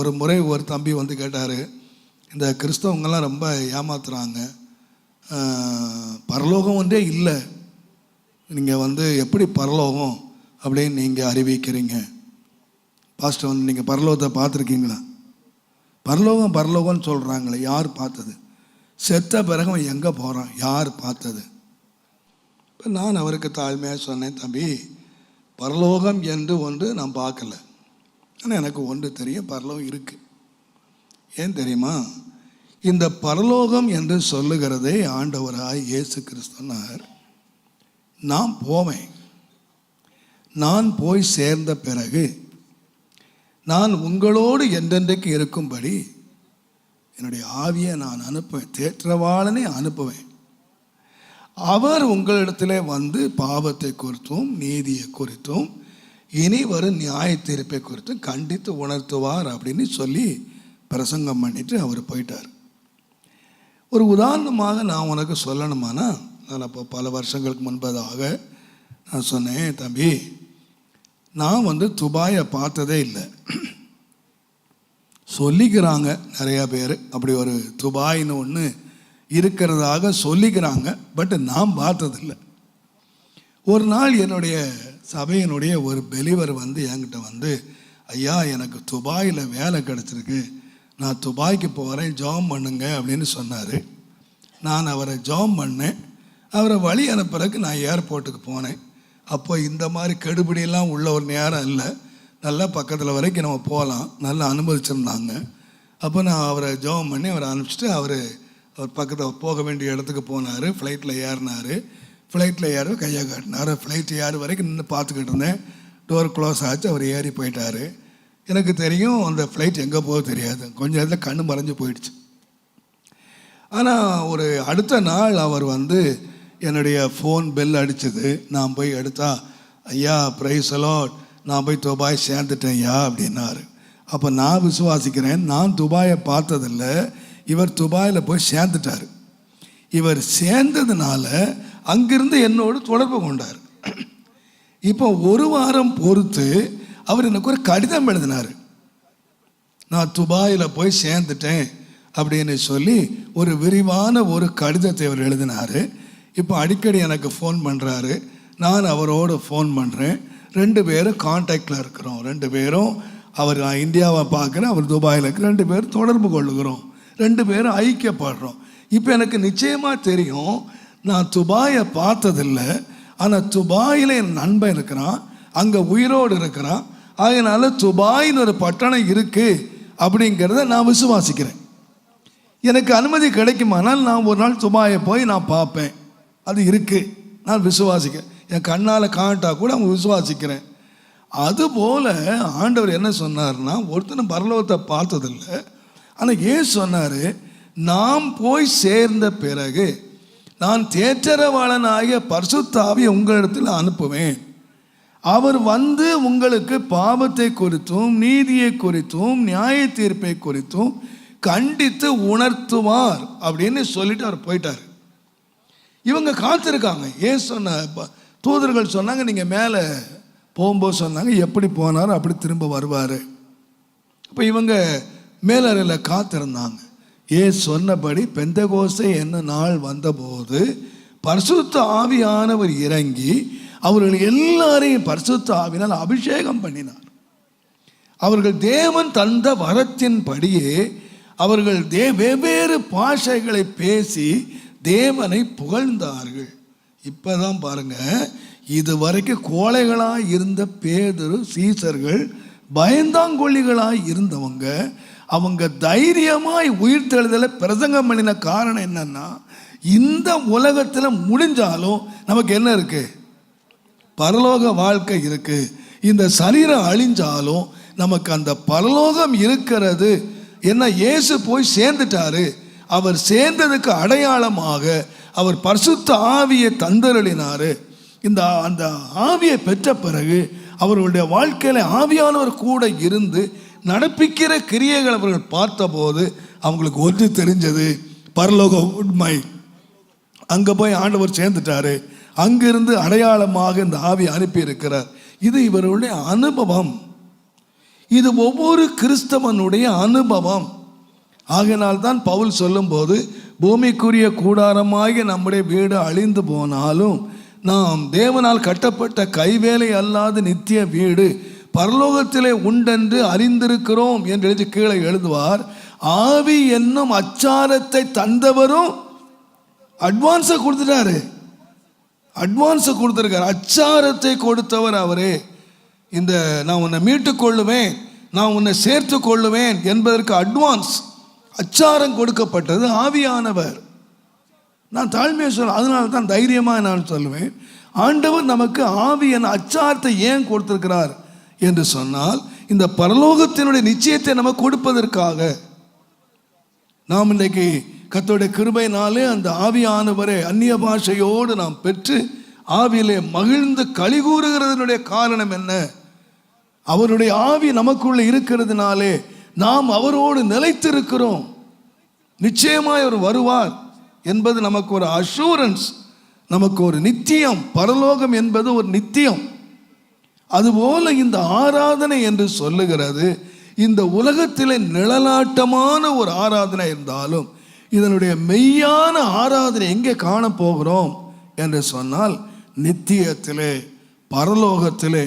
ஒரு முறை ஒரு தம்பி வந்து கேட்டார் இந்த கிறிஸ்தவங்கள்லாம் ரொம்ப ஏமாத்துறாங்க. பரலோகம் ஒன்றே இல்லை. நீங்கள் வந்து எப்படி பரலோகம் அப்படின்னு நீங்கள் அறிவிக்கிறீங்க? பாஸ்டர் வந்து நீங்கள் பரலோகத்தை பார்த்துருக்கீங்களா? பரலோகம் பரலோகம்னு சொல்கிறாங்களே யார் பார்த்தது? செத்த பிறகு எங்கே போகிறான் யார் பார்த்தது? இப்போ நான் அவருக்கு தாழ்மையாக சொன்னேன் தம்பி பரலோகம் என்று ஒன்று நான் பார்க்கல. ஆனால் எனக்கு ஒன்று தெரியும் பரலோகம் இருக்குது ஏன் தெரியுமா? இந்த பரலோகம் என்று சொல்லுகிறதே ஆண்டவராய் இயேசு கிறிஸ்தனார். நான் போவேன். நான் போய் சேர்ந்த பிறகு நான் உங்களோடு என்றென்றைக்கு இருக்கும்படி என்னுடைய ஆவியை நான் அனுப்புவேன். தேற்றவாளனை அனுப்புவேன். அவர் உங்களிடத்திலே வந்து பாவத்தை குறித்தும் நீதியை குறித்தும் இனி வரும் நியாய தீர்ப்பை குறித்து கண்டித்து உணர்த்துவார் அப்படின்னு சொல்லி பிரசங்கம் பண்ணிட்டு அவர் போயிட்டார். ஒரு உதாரணமாக நான் உனக்கு சொல்லணுமானா நான் அப்போ பல வருஷங்களுக்கு முன்பதாக நான் சொன்னேன் தம்பி நான் வந்து துபாயை பார்த்ததே இல்லை. சொல்லிக்கிறாங்க நிறையா பேர். அப்படி ஒரு துபாய்னு ஒன்று இருக்கிறதாக சொல்லிக்கிறாங்க பட் நான் பார்த்ததில்லை. ஒரு நாள் என்னுடைய சபையினுடைய ஒரு பெலிவர் வந்து என்கிட்ட வந்து ஐயா எனக்கு துபாயில் வேலை கிடச்சிருக்கு. நான் துபாய்க்கு போகிறேன் ஜாம் பண்ணுங்க. அப்படின்னு சொன்னார். நான் அவரை ஜாம் பண்ணேன். அவரை வழி அனுப்புறதுக்கு நான் ஏர்போர்ட்டுக்கு போனேன். அப்போ இந்த மாதிரி கெடுபிடியெல்லாம் உள்ள ஒரு நேரம் இல்லை. நல்லா பக்கத்தில் வரைக்கும் நம்ம போகலாம் நல்லா அனுமதிச்சிருந்தாங்க. அப்போ நான் அவரை ஜாம் பண்ணி அவரை அனுப்பிச்சிட்டு அவர் அவர் பக்கத்தில் போக வேண்டிய இடத்துக்கு போனார். ஃப்ளைட்டில் ஏறினார். ஃப்ளைட்டில் ஏற கையை காட்டினார் ஃப்ளைட் ஏறு வரைக்கும் நின்று பார்த்துக்கிட்டு இருந்தேன். டோர் க்ளோஸ் ஆச்சு அவர் ஏறி போயிட்டார். எனக்கு தெரியும் அந்த ஃப்ளைட் எங்கே போக தெரியாது. கொஞ்ச நேரத்தில் கண்ணு மறைஞ்சு போயிடுச்சு. ஆனால் ஒரு அடுத்த நாள் அவர் வந்து என்னுடைய ஃபோன் பெல் அடித்தது நான் போய் எடுத்தா ஐயா ப்ரைஸ் அலாட் நான் போய் துபாய் சேர்ந்துட்டேன் ஐயா அப்படின்னாரு. அப்போ நான் விசுவாசிக்கிறேன். நான் துபாயை பார்த்ததில்ல. இவர் துபாயில் போய் சேர்ந்துட்டார். இவர் சேர்ந்ததுனால அங்கிருந்து என்னோடு தொடர்பு கொண்டார். இப்போ ஒரு வாரம் பொறுத்து அவர் எனக்கு ஒரு கடிதம் எழுதினார். நான் துபாயில் போய் சேர்ந்துட்டேன் அப்படின்னு சொல்லி ஒரு விரிவான ஒரு கடிதத்தை அவர் எழுதினார். இப்போ அடிக்கடி எனக்கு ஃபோன் பண்ணுறாரு நான் அவரோடு ஃபோன் பண்ணுறேன் ரெண்டு பேரும் காண்டாக்டில் இருக்கிறோம். ரெண்டு பேரும் அவர் நான் இந்தியாவை பார்க்குறேன் அவர் துபாயில் இருக்கிற ரெண்டு பேரும் தொடர்பு கொள்ளுகிறோம் ரெண்டு பேரும் ஐக்கியப்படுறோம். இப்போ எனக்கு நிச்சயமாக தெரியும் நான் துபாயை பார்த்ததில்லை ஆனால் துபாயில் என் நண்பன் இருக்கிறான் அங்கே உயிரோடு இருக்கிறான் அதனால துபாயின்னு ஒரு பட்டணம் இருக்குது அப்படிங்கிறத நான் விசுவாசிக்கிறேன். எனக்கு அனுமதி கிடைக்குமானால் நான் ஒரு நாள் துபாயை போய் நான் பார்ப்பேன். அது இருக்குது நான் விசுவாசிக்கிறேன். என் கண்ணால் காண்டா கூட அவங்க விசுவாசிக்கிறேன். அதுபோல் ஆண்டவர் என்ன சொன்னார்னா ஒருத்தனும் பரலோகத்தை பார்த்ததில்லை. ஆனால் ஏன் சொன்னார்? நாம் போய் சேர்ந்த பிறகு நான் தேற்றரவாளனாகிய பரிசுத்தாவியை உங்களிடத்தில் அனுப்புவேன். அவர் வந்து உங்களுக்கு பாவத்தை குறித்தும் நீதியை குறித்தும் நியாய தீர்ப்பை குறித்தும் கண்டித்து உணர்த்துவார் அப்படின்னு சொல்லிட்டு அவர் போயிட்டார். இவங்க காத்திருக்காங்க. ஏன் சொன்ன ப- தூதர்கள் சொன்னாங்க நீங்கள் மேலே போகும்போது சொன்னாங்க எப்படி போனார் அப்படி திரும்ப வருவார். இப்போ இவங்க மேலறையில் காத்திருந்தாங்க. ஏ சொன்னபடி பெந்தகோசை என்ன நாள் வந்தபோது பரிசுத்த ஆவியானவர் இறங்கி அவர்கள் எல்லாரையும் பரிசுத்த ஆவினால் அபிஷேகம் பண்ணினார். அவர்கள் தேவன் தந்த வரத்தின்படியே அவர்கள் தே வெவ்வேறு பாஷைகளை பேசி தேவனை புகழ்ந்தார்கள். இப்போதான் பாருங்க இது வரைக்கும் கோழைகளாக இருந்த பேதரு சீசர்கள் பயந்தாங்கொல்லிகளாக இருந்தவங்க அவங்க தைரியமாய் உயிர் தெழுதலை பிரசங்கம் பண்ணின காரணம் என்னன்னா இந்த உலகத்தில் முடிஞ்சாலும் நமக்கு என்ன இருக்கு? பரலோக வாழ்க்கை இருக்கு. இந்த சரீரம் அழிஞ்சாலும் நமக்கு அந்த பரலோகம் இருக்கிறது. என்ன இயேசு போய் சேர்ந்துட்டாரு. அவர் சேர்ந்ததுக்கு அடையாளமாக அவர் பரிசுத்த ஆவியை தந்தருளினார். இந்த அந்த ஆவியை பெற்ற பிறகு அவர்களுடைய வாழ்க்கையில் ஆவியானவர் கூட இருந்து நடப்பிக்கிற கிரியைகள் அவர்கள் பார்த்தபோது அவங்களுக்கு ஒன்று தெரிஞ்சது பரலோக உண்மை. அங்கே போய் ஆண்டவர் சேர்ந்துட்டாரு. அங்கிருந்து அடையாளமாக இந்த ஆவி அனுப்பியிருக்கிறார். இது இவருடைய அனுபவம். இது ஒவ்வொரு கிறிஸ்தவனுடைய அனுபவம். ஆகினால்தான் பவுல் சொல்லும்போது பூமிக்குரிய கூடாரமாகி நம்முடைய வீடு அழிந்து போனாலும் நாம் தேவனால் கட்டப்பட்ட கைவேலை அல்லாத நித்திய வீடு பரலோகத்திலே உண்டென்று அறிந்திருக்கிறோம் என்று எழுதி கீழே எழுதுவார். ஆவி என்னும் அச்சாரத்தை தந்தவரும் அட்வான்ஸை கொடுத்துட்டாரு. அட்வான்ஸை கொடுத்துருக்காரு. அச்சாரத்தை கொடுத்தவர் அவரே. இந்த நான் உன்னை மீட்டு கொள்ளுவேன் நான் உன்னை சேர்த்து கொள்ளுவேன் என்பதற்கு அட்வான்ஸ் அச்சாரம் கொடுக்கப்பட்டது ஆவியானவர். நான் தாழ்மையை சொல்ல அதனால தான் தைரியமாக நான் சொல்லுவேன். ஆண்டவர் நமக்கு ஆவியான அச்சாரத்தை ஏன் கொடுத்துருக்கிறார்? என்று சொன்னால் இந்த பரலோகத்தினுடைய நிச்சயத்தை நமக்கு கொடுப்பதற்காக. நாம் இன்றைக்கு கத்தோடைய கிருபையினாலே அந்த ஆவியானவரை அந்நிய பாஷையோடு நாம் பெற்று ஆவியிலே மகிழ்ந்து களி கூறுகிறதனுடைய காரணம் என்ன? அவருடைய ஆவி நமக்குள்ள இருக்கிறதுனாலே நாம் அவரோடு நிலைத்திருக்கிறோம். நிச்சயமாய் அவர் வருவார் என்பது நமக்கு ஒரு அஷூரன்ஸ் நமக்கு ஒரு நித்தியம். பரலோகம் என்பது ஒரு நித்தியம். அதுபோல இந்த ஆராதனை என்று சொல்லுகிறது இந்த உலகத்திலே நிழலாட்டமான ஒரு ஆராதனை இருந்தாலும் இதனுடைய மெய்யான ஆராதனை எங்கே காணப்போகிறோம்? என்று சொன்னால் நித்தியத்திலே பரலோகத்திலே.